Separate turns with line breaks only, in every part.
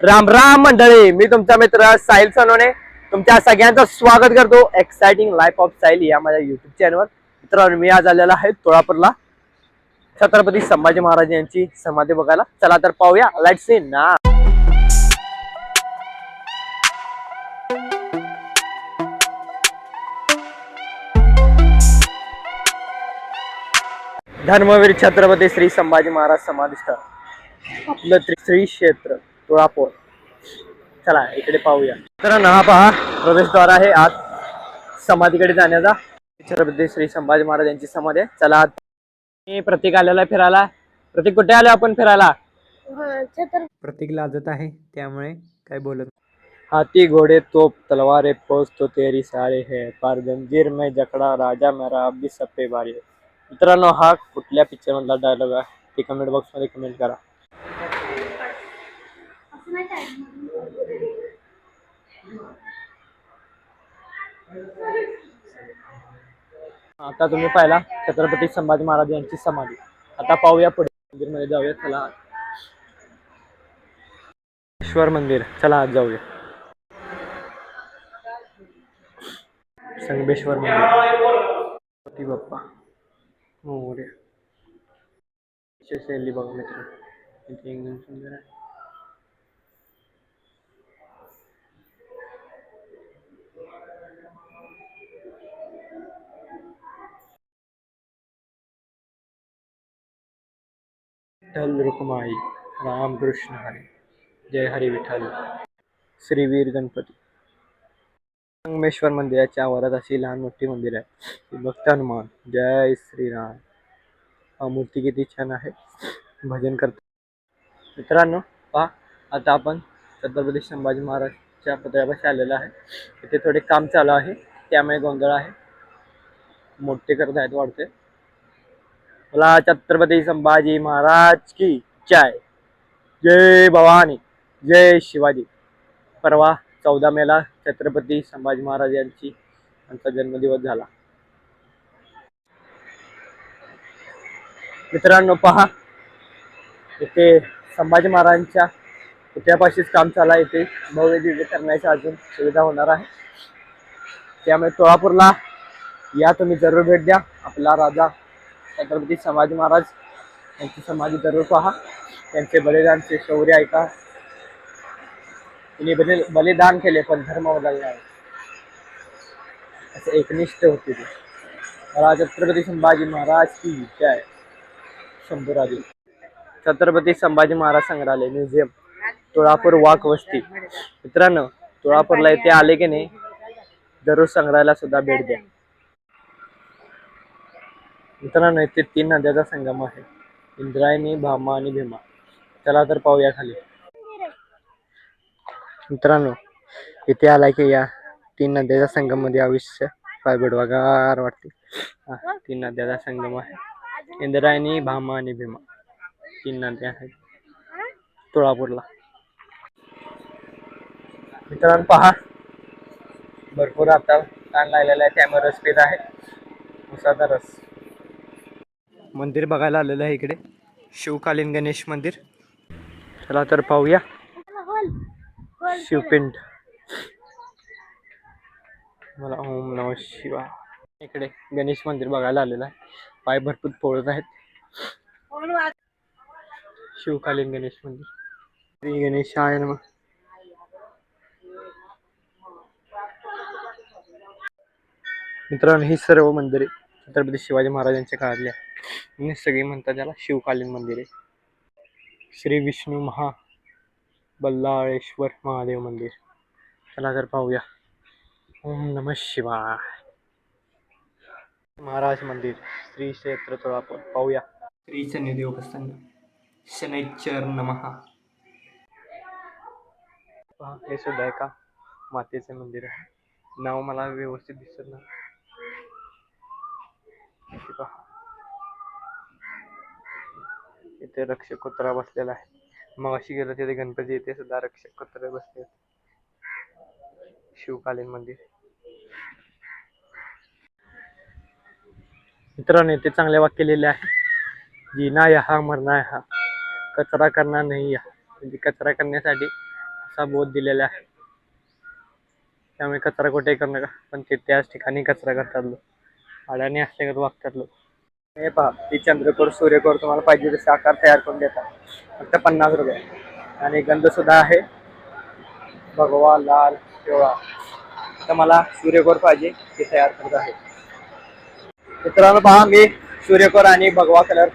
राम राम मंडळी मी तुमचा मित्र साहिल सनोने तुमच्या सगळ्यांचं स्वागत करतो. एक्साइटिंग लाईफ ऑफ साहिल या माझ्या युट्यूब चॅनलवर मित्रांनो मी आज आलेला आहे तुळापूरला. छत्रपती संभाजी महाराज यांची समाधी बघायला. चला तर पाहूया. लाइट सीन ना धर्मवीर छत्रपती श्री संभाजी महाराज समाधिस्थ. आपलं श्री क्षेत्र. तुळापूर चला इकडे पाहूया. तर हा पहा प्रवेशद्वार आहे आत समाधीकडे जाण्याचा. छत्रपती श्री संभाजी महाराज यांची समाधी आहे. चला आत. मी प्रतीक आलेला फिरायला. प्रतीक कुठे आलो आपण फिरायला?
प्रतीक लाजत आहे त्यामुळे काय बोलत
हाथी घोड़े तोप तलवारें पोस तो तेरी सारे है पर जंजीर में जकड़ा राजा मेरा अभी सप्पे बारी मित्रांनो हा कुठल्या पिक्चर मधला डायलॉग आहे? ते कमेंट बॉक्समध्ये कमेंट करा. आता तुम्ही पाहिला छत्रपती संभाजी महाराज यांची समाधी. आता पाहूया पुढे मंदिरमध्ये जाऊया. चला. ईश्वर मंदिर. चला आज जाऊया. संगमेश्वर मंदिर. बाप्पा. मोर्या. शैली बघा मित्र इथे एकदम सुंदर आहे. विठ्ठल रुक्माई रामकृष्ण हरी जय हरी विठ्ठल. श्रीवीर गणपती. संगमेश्वर मंदिराच्या आवारात अशी लहान मोठी मंदिर आहे. भक्त हनुमान. जय श्रीराम. हा मूर्ती किती छान आहे. भजन करतो. मित्रांनो पहा आता आपण छत्रपती संभाजी महाराजच्या पुतळ्यापाशी आलेलो आहे. इथे थोडे काम चालू आहे. त्यामुळे गोंधळ आहे. मोठे करत आहेत वाढते. मला छत्रपती संभाजी महाराज की जय. जय भवानी जय शिवाजी. परवा चौदा मेला छत्रपती संभाजी महाराज यांची यांचा जन्मदिवस झाला. मित्रांनो पहा इथे संभाजी महाराजांच्या पुतळ्यापाशीच काम चाला आहे. इथे भव्य दिव्य करण्याची अजून सुविधा होणार आहे. त्यामुळे सोळापूरला या तुम्ही जरूर भेट द्या. आपला राजा छत्रपती संभाजी महाराज यांची समाधी जरूर पहा. त्यांचे बलिदानचे शौर्य ऐका. तिने बलि बलिदान केले पण धर्म बदलला असं एकनिष्ठ होते ते. मला छत्रपती संभाजी महाराज की जय. शंभूराजे. छत्रपती संभाजी महाराज संग्रहालय म्युझियम तुळापूर वाक वस्ती. मित्रांनो तुळापूरला इथे आले की नाही दररोज संग्रहालयाला सुद्धा भेट द्या. मित्रांनो इथे तीन नद्याचा संगम आहे. इंद्रायणी भामा आणि भीमा. चला तर पाहूया खाली. मित्रांनो इथे आला की या तीन नद्याच्या संगममध्ये आयुष्य फार बुडवागार वाटते. हा तीन नद्याचा संगम आहे. इंद्रायणी भामा आणि भीमा. तीन नद्या आहेत. तुळापूरला. मित्रांनो पहा. भरपूर आता ताण लागलेला आहे. त्यामुळे रस पीत आहे. उसाचा रस. मंदिर बघायला आलेलं आहे इकडे. शिवकालीन गणेश मंदिर. चला तर पाहूया. शिवपिंड. मला ओम नम शिवा इकडे गणेश मंदिर बघायला आलेलं आहे. पाय भरपूर पोळत आहेत. शिवकालीन गणेश मंदिर. श्री गणेश आहे ना मित्रांनो ही सर्व मंदिरे छत्रपती शिवाजी महाराजांच्या काळातल्या आणि सगळी म्हणतात त्याला शिवकालीन मंदिर आहे. श्री विष्णू महा बल्लाळेश्वर महादेव मंदिर. चला तर पाहूया. ओम नम शिवाय. महाराज मंदिर श्री क्षेत्र तुळापूर पाहूया. श्री शनिदेव प्रसन्न. शनैश्वर नमहा हे सुद्धा एका मातेचे मंदिर आहे. नाव मला व्यवस्थित दिसत नाही. इथे पहा. इथे रक्षक कुत्रा बसलेला आहे. मग अशी गेलं तिथे गणपती इथे सुद्धा रक्षक कुत्रे बसले शिवकालीन मंदिर. मित्रांनो इथे चांगले वाक्य लिहिले आहे. जीना हा मरना हा कचरा करणार नाही या. म्हणजे कचरा करण्यासाठी असा बोध दिलेला आहे. त्यामुळे कचरा कुठे करू नका. पण ते त्याच ठिकाणी कचरा करतात लोक. अडाणी असल्यागत वागतात लोक. हे पहा ती चंद्रकोर सूर्यकोर तुम्हाला पाहिजे तसे आकार तयार करून देतात. फक्त पन्नास रुपये. आणि गंध सुद्धा आहे. भगवा लाल पिवळा. तर मला सूर्यकोर पाहिजे ते तयार करत आहे. मित्रांनो पहा मी सूर्यकोर आणि भगवा कलर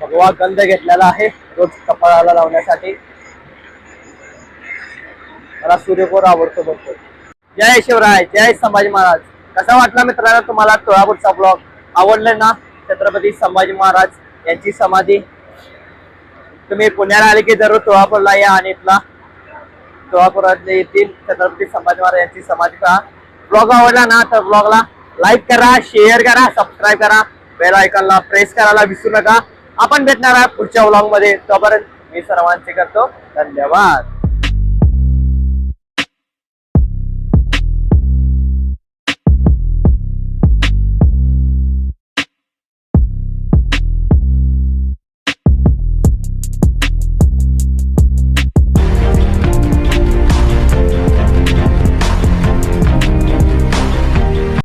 भगवा गंध घेतलेला आहे रोज कपाळाला लावण्यासाठी. मला सूर्यकोर आवडतो बघतो जय शिवराय जय संभाजी महाराज. कसा वाटला मित्रांनो तुम्हाला तुळापूरचा ब्लॉग आवडले ना? छत्रपती संभाजी महाराज यांची समाधी. तुम्ही पुण्याला आले की जरूर तुळापूरला या आणि इथला तुळापुरातले येथील छत्रपती संभाजी महाराज यांची समाधी पहा. ब्लॉग आवडला ना तर ब्लॉगला लाईक करा शेअर करा सबस्क्राईब करा. बेल आयकॉनला प्रेस करायला विसरू नका. आपण भेटणार आहोत पुढच्या ब्लॉगमध्ये. तोपर्यंत मी सर्वांचे करतो. धन्यवाद.